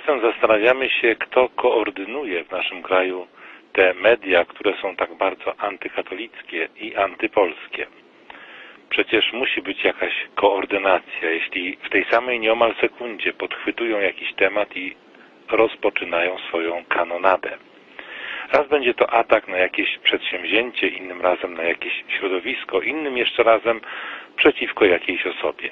Czasem zastanawiamy się, kto koordynuje w naszym kraju te media, które są tak bardzo antykatolickie i antypolskie. Przecież musi być jakaś koordynacja, jeśli w tej samej nieomal sekundzie podchwytują jakiś temat i rozpoczynają swoją kanonadę. Raz będzie to atak na jakieś przedsięwzięcie, innym razem na jakieś środowisko, innym jeszcze razem przeciwko jakiejś osobie.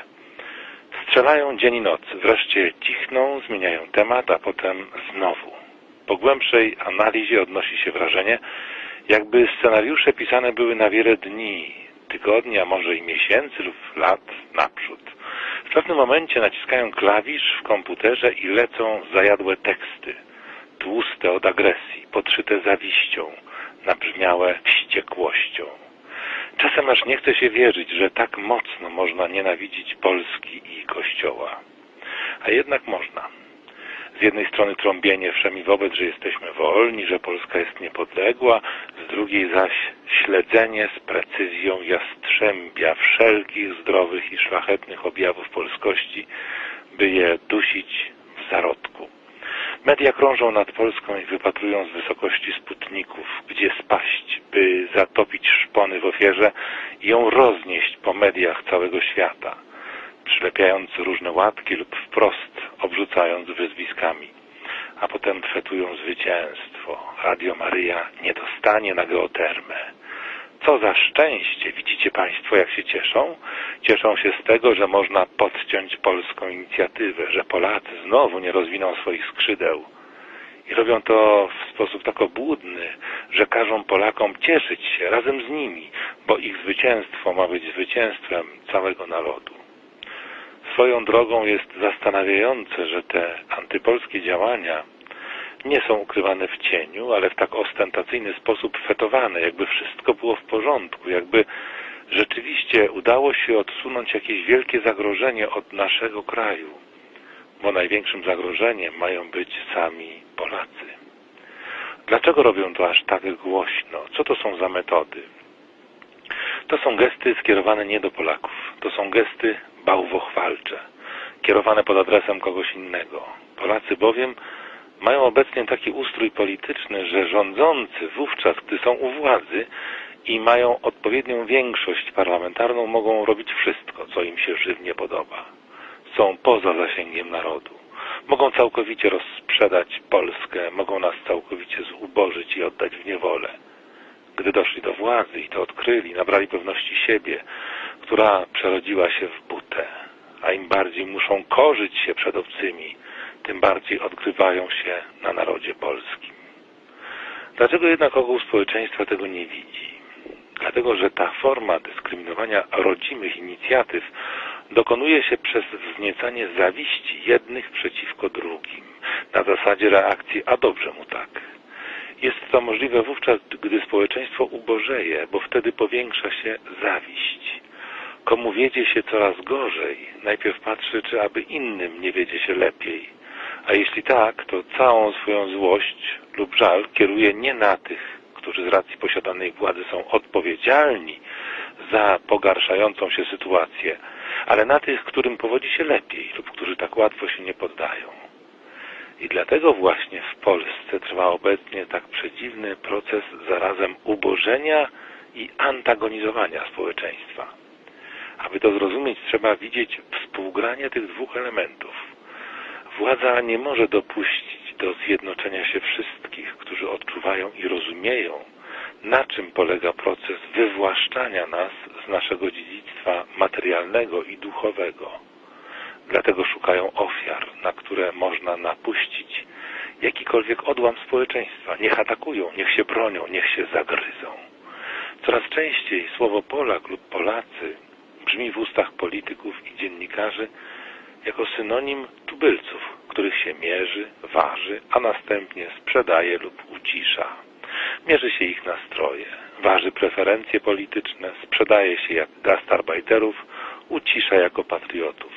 Strzelają dzień i noc, wreszcie cichną, zmieniają temat, a potem znowu. Po głębszej analizie odnosi się wrażenie, jakby scenariusze pisane były na wiele dni, tygodni, a może i miesięcy lub lat naprzód. W pewnym momencie naciskają klawisz w komputerze i lecą zajadłe teksty, tłuste od agresji, podszyte zawiścią, nabrzmiałe wściekłością. Czasem aż nie chce się wierzyć, że tak mocno można nienawidzić Polski i Kościoła. A jednak można. Z jednej strony trąbienie wszemi wobec, że jesteśmy wolni, że Polska jest niepodległa, z drugiej zaś śledzenie z precyzją jastrzębia wszelkich zdrowych i szlachetnych objawów polskości, by je dusić w zarodku. Media krążą nad Polską i wypatrują z wysokości sputników, gdzie spaść, by zatopić szpony w ofierze i ją roznieść po mediach całego świata, przylepiając różne łatki lub wprost obrzucając wyzwiskami. A potem fetują zwycięstwo. Radio Maryja nie dostanie na geotermę. Co za szczęście! Widzicie Państwo, jak się cieszą? Cieszą się z tego, że można podciąć polską inicjatywę, że Polacy znowu nie rozwiną swoich skrzydeł. I robią to w sposób tak obłudny, że każą Polakom cieszyć się razem z nimi, bo ich zwycięstwo ma być zwycięstwem całego narodu. Swoją drogą jest zastanawiające, że te antypolskie działania nie są ukrywane w cieniu, ale w tak ostentacyjny sposób fetowane, jakby wszystko było w porządku, jakby rzeczywiście udało się odsunąć jakieś wielkie zagrożenie od naszego kraju, bo największym zagrożeniem mają być sami Polacy. Dlaczego robią to aż tak głośno? Co to są za metody? To są gesty skierowane nie do Polaków. To są gesty bałwochwalcze, kierowane pod adresem kogoś innego. Polacy bowiem mają obecnie taki ustrój polityczny, że rządzący wówczas, gdy są u władzy i mają odpowiednią większość parlamentarną, mogą robić wszystko, co im się żywnie podoba. Są poza zasięgiem narodu. Mogą całkowicie rozsprzedać Polskę, mogą nas całkowicie zubożyć i oddać w niewolę. Gdy doszli do władzy i to odkryli, nabrali pewności siebie, która przerodziła się w butę, a im bardziej muszą korzyć się przed obcymi, tym bardziej odgrywają się na narodzie polskim. Dlaczego jednak ogół społeczeństwa tego nie widzi? Dlatego, że ta forma dyskryminowania rodzimych inicjatyw dokonuje się przez wzniecanie zawiści jednych przeciwko drugim, na zasadzie reakcji, a dobrze mu tak. Jest to możliwe wówczas, gdy społeczeństwo ubożeje, bo wtedy powiększa się zawiść. Komu wiedzie się coraz gorzej, najpierw patrzy, czy aby innym nie wiedzie się lepiej. A jeśli tak, to całą swoją złość lub żal kieruje nie na tych, którzy z racji posiadanej władzy są odpowiedzialni za pogarszającą się sytuację, ale na tych, którym powodzi się lepiej lub którzy tak łatwo się nie poddają. I dlatego właśnie w Polsce trwa obecnie tak przedziwny proces zarazem ubożenia i antagonizowania społeczeństwa. Aby to zrozumieć, trzeba widzieć współgranie tych dwóch elementów. Władza nie może dopuścić do zjednoczenia się wszystkich, którzy odczuwają i rozumieją, na czym polega proces wywłaszczania nas z naszego dziedzictwa materialnego i duchowego. Dlatego szukają ofiar, na które można napuścić jakikolwiek odłam społeczeństwa. Niech atakują, niech się bronią, niech się zagryzą. Coraz częściej słowo Polak lub Polacy brzmi w ustach polityków i dziennikarzy jako synonim tubylców, których się mierzy, waży, a następnie sprzedaje lub ucisza. Mierzy się ich nastroje, waży preferencje polityczne, sprzedaje się jak gastarbajterów, ucisza jako patriotów.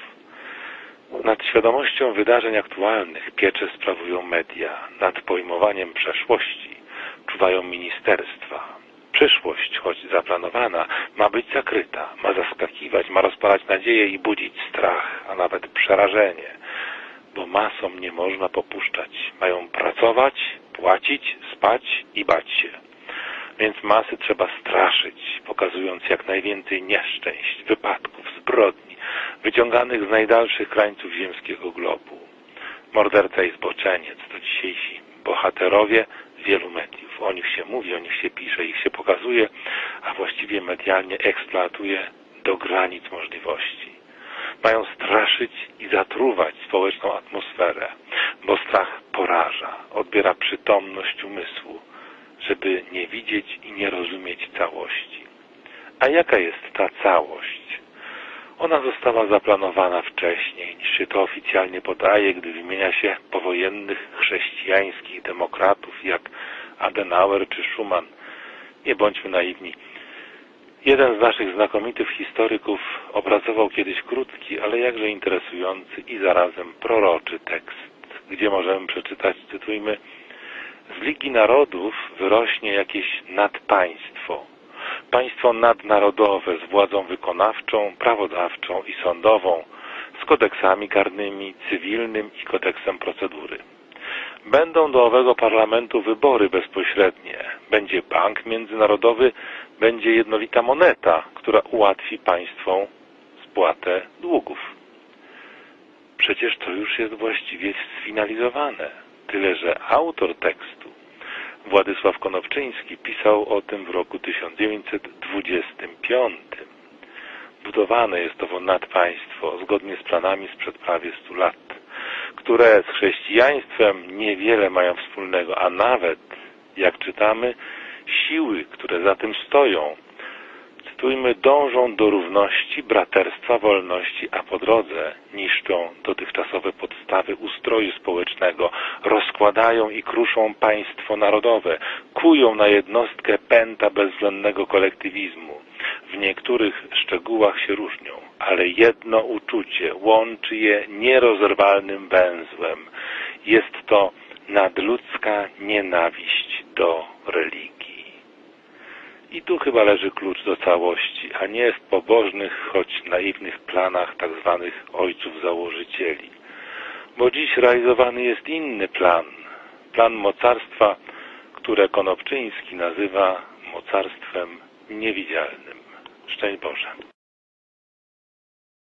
Nad świadomością wydarzeń aktualnych pieczę sprawują media, nad pojmowaniem przeszłości czuwają ministerstwa, Przyszłość, choć zaplanowana, ma być zakryta, ma zaskakiwać, ma rozpalać nadzieję i budzić strach, a nawet przerażenie. bo masom nie można popuszczać. Mają pracować, płacić, spać i bać się. Więc masy trzeba straszyć, pokazując jak najwięcej nieszczęść, wypadków, zbrodni, wyciąganych z najdalszych krańców ziemskiego globu. Morderca i zboczeniec to dzisiejsi bohaterowie wielu mediów. O nich się mówi, o nich się pisze, ich się pokazuje, a właściwie medialnie eksploatuje do granic możliwości. Mają straszyć i zatruwać społeczną atmosferę, bo strach poraża, odbiera przytomność umysłu, żeby nie widzieć i nie rozumieć całości. A jaka jest ta całość? Ona została zaplanowana wcześniej, niż się to oficjalnie podaje, gdy wymienia się powojennych chrześcijańskich demokratów Adenauer czy Schumann. Nie bądźmy naiwni. Jeden z naszych znakomitych historyków opracował kiedyś krótki, ale jakże interesujący i zarazem proroczy tekst, gdzie możemy przeczytać, cytujmy, z Ligi Narodów wyrośnie jakieś nadpaństwo, państwo nadnarodowe z władzą wykonawczą, prawodawczą i sądową, z kodeksami karnymi, cywilnym i kodeksem procedury. Będą do owego parlamentu wybory bezpośrednie. Będzie bank międzynarodowy, będzie jednolita moneta, która ułatwi państwom spłatę długów. Przecież to już jest właściwie sfinalizowane. Tyle, że autor tekstu, Władysław Konopczyński, pisał o tym w roku 1925. Budowane jest owo nadpaństwo zgodnie z planami sprzed prawie 100 lat, które z chrześcijaństwem niewiele mają wspólnego, a nawet, jak czytamy, siły, które za tym stoją, cytujmy, dążą do równości, braterstwa, wolności, a po drodze niszczą dotychczasowe podstawy ustroju społecznego, rozkładają i kruszą państwo narodowe, kują na jednostkę pęta bezwzględnego kolektywizmu. W niektórych szczegółach się różnią, ale jedno uczucie łączy je nierozerwalnym węzłem. Jest to nadludzka nienawiść do religii. I tu chyba leży klucz do całości, a nie w pobożnych, choć naiwnych planach tzw. Tak ojców założycieli. Bo dziś realizowany jest inny plan. Plan mocarstwa, które Konopczyński nazywa mocarstwem niewidzialnym. Szczęść Boże.